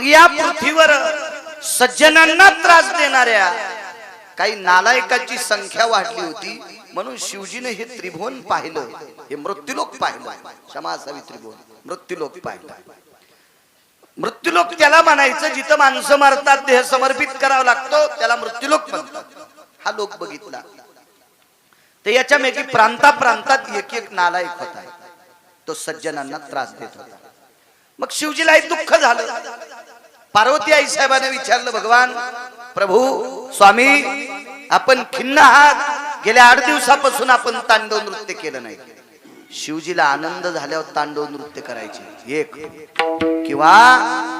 मग या पृथ्वीवर सज्जनांना त्रास देणाऱ्या काही नालायकाची संख्या वाढली होती. म्हणून शिवजीने हे त्रिभुवन पाहिलं. हे मृत्यूलोक पाहिलं. क्षमा असावी त्रिभुवन. मृत्यूलोक पाहिलं. मृत्यूलोक त्याला म्हणायचं जिथं माणसं मारतात देह समर्पित करावा लागतो त्याला मृत्यूलोक म्हणतात. हा लोक बघितला. तर याच्यापैकी प्रांता प्रांतात एक एक नालायक होता. तो सज्जनांना त्रास देत होता. मग शिवजीला हे दुःख झालं. पार्वती आई साहेबाने विचारलं भगवान प्रभू स्वामी आपण खिन्न आहात. गेल्या आठ दिवसापासून आपण तांडव नृत्य केलं नाही. शिवजीला आनंद झाल्यावर तांडव नृत्य करायचे. एक. किंवा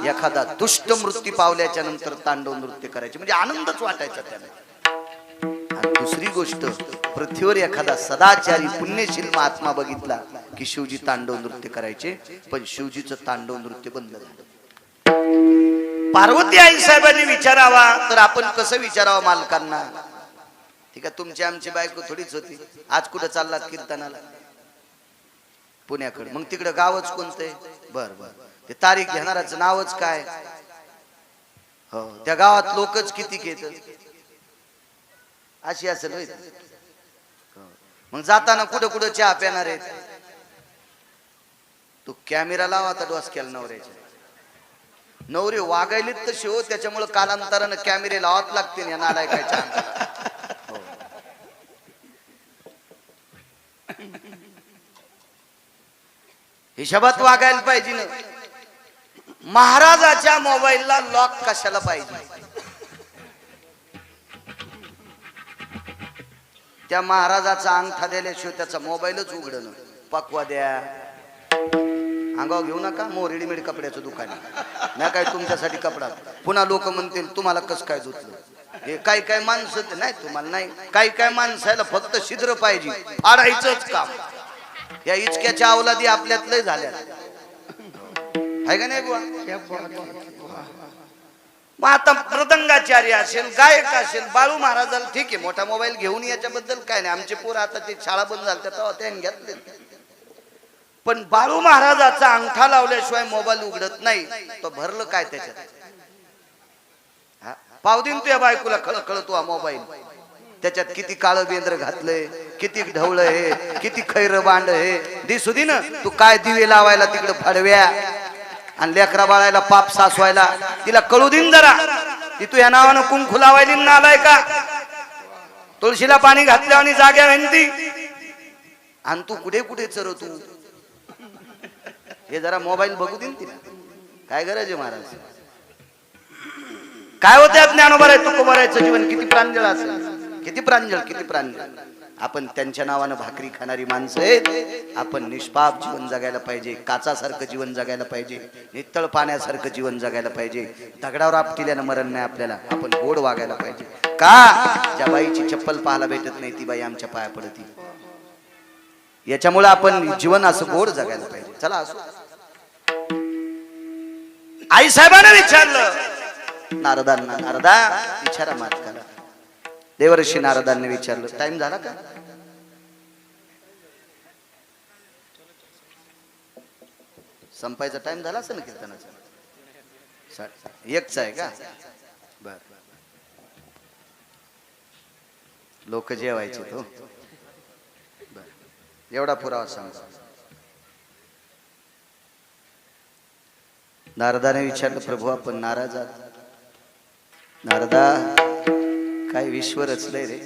एखादा दुष्ट मृत्यू पावल्याच्या नंतर तांडव नृत्य करायचे. म्हणजे आनंदच वाटायचा त्याला. आणि दुसरी गोष्ट पृथ्वीवर एखादा सदाचारी पुण्यशील महात्मा बघितला की शिवजी तांडव नृत्य करायचे. पण शिवजीचं तांडव नृत्य बंद झालं. पार्वती आई साहेबांनी विचारावा तर आपण कसं विचारावं मालकांना? ठीक आहे तुमची आमची बायको थोडीच होती. आज कुठं चाललात कीर्तनाला? पुण्याकडे. मग तिकडं गावच कोणतंय बर बर. ते तारीख घेणाराचं नावच काय? हो त्या गावात लोकच किती घेत अशी असेल हो. मग जाताना कुठं कुठं चहा पिणार आहेत? तू कॅमेरा लावा आता डोसक्याला नवऱ्याच्या. नवरे वागायलीत तर हो त्याच्यामुळे कालांतरानं कॅमेरे लावत लागते या नालायकाच्या हो. हिशोबात वागायला पाहिजे ना. महाराजाच्या मोबाईलला लॉक कशाला पाहिजे? त्या महाराजाचा अंगठा दिल्याशिवाय त्याचा मोबाईलच उघडणं पकवा द्या. अंगावर घेऊ नका मोर रेडीमेड कपड्याचं दुकान आहे. नाही काय तुमच्यासाठी कपडा. पुन्हा लोक म्हणतील तुम्हाला कसं काय धुतलं हे काय काय माणसं नाही तुम्हाला नाही. काही काय माणसाला फक्त छिद्र पाहिजे. फाडायचंच काम. या इचक्याच्या अवलादी आपल्यात लय झाल्या आहे का नाही बुवा? मग आता मृदंगाचार्य असेल गायक असेल बाळू महाराजाला ठीक आहे मोठा मोबाईल घेऊन याच्याबद्दल काय नाही. आमचे पोर आता ते शाळा बंद झाल्या तेव्हा त्यांनी घेतले पण बाळू महाराजाचा अंगठा लावल्याशिवाय मोबाईल उघडत नाही तो भरलं काय त्याच्यात? पावदीन तुझ्या बायकोला खळखळ कळतो हा मोबाईल. त्याच्यात किती काळं बेंद्र घातलंय किती ढवळ हे किती खैर बांड हे. दिसू दे ना तू काय दिवे लावायला तिकडे फडव्या. आणि लेकरा बाळायला पाप सासवायला तिला कळू देईन जरा. ती तू या नावानं कुंकू लावायली नालाय का? तुळशीला पाणी घातलं आणि जाग्या म्हणती आणि तू कुठे कुठे चर तू हे जरा मोबाईल बघू देईन तिला. काय गरज आहे महाराज? काय होते ज्ञानोबर आहे तुकोबर जीवन किती प्रांजळ असेल? किती प्रांजळ किती प्रांजळ? आपण त्यांच्या नावानं भाकरी खाणारी माणसं आहेत. आपण निष्पाप जीवन जगायला पाहिजे. काचासारखं जीवन जगायला पाहिजे. नितळ पाण्यासारखं जीवन जगायला पाहिजे. दगडावर आपटिल्यानं मरण नाही आपल्याला. आपण गोड वागायला पाहिजे. का? ज्या बाईची चप्पल पाहायला भेटत नाही ती बाई आमच्या पाया पडती. याच्यामुळे आपण जीवन असं गोड जगायला पाहिजे. चला असो. आई साहेबांना विचारलं. नारदांना नारदा विचारा मालकाला देवर्षी नारदांनी विचारलं. टाइम झाला का? संपायचा टाइम झाला असं ना कीर्तनाचा? सा- एकचा आहे का? बर. लोक जेवायचे तो. एवढा पुरावा सांगा. नारदाने विचारलं प्रभू आपण नाराज आहात. नारदा काय विश्व रचलंय रे.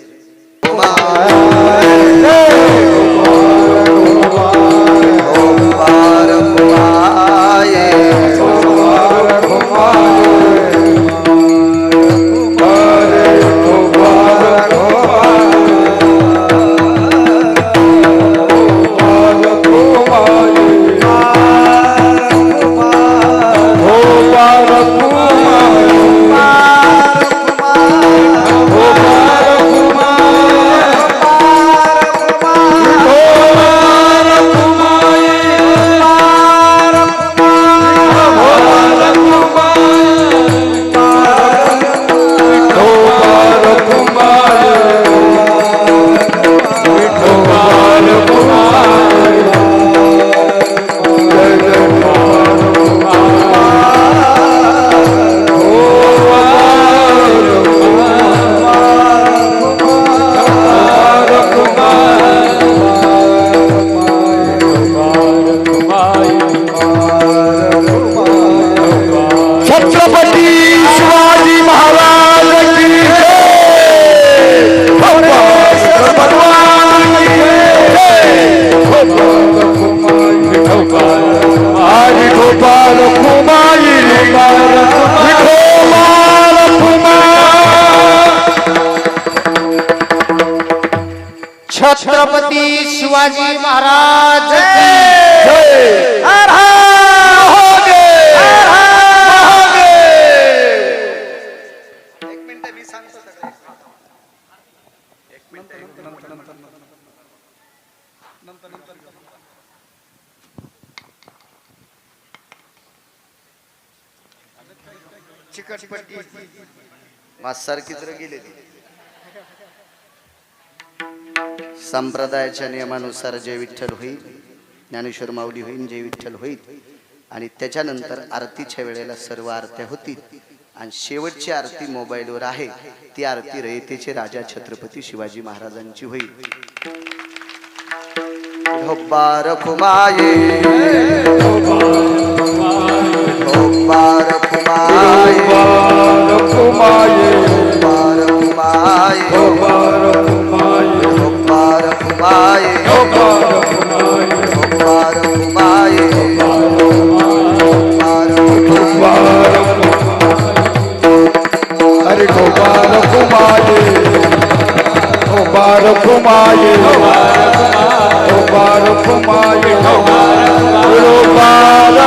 मिनिट, एक मिनिट. चिकटपट्टी. मासारखी तर गेले? संप्रदायाच्या नियमानुसार जय विठ्ठल होईल ज्ञानेश्वर माऊली होईल जय विठ्ठल होईल आणि त्याच्यानंतर आरतीच्या वेळेला सर्व आरत्या होतील. आणि शेवटची आरती मोबाईलवर आहे ती आरती रयतेचे राजा छत्रपती शिवाजी महाराजांची होईल. ढोब्बार गोपाल कुमाये गोपाल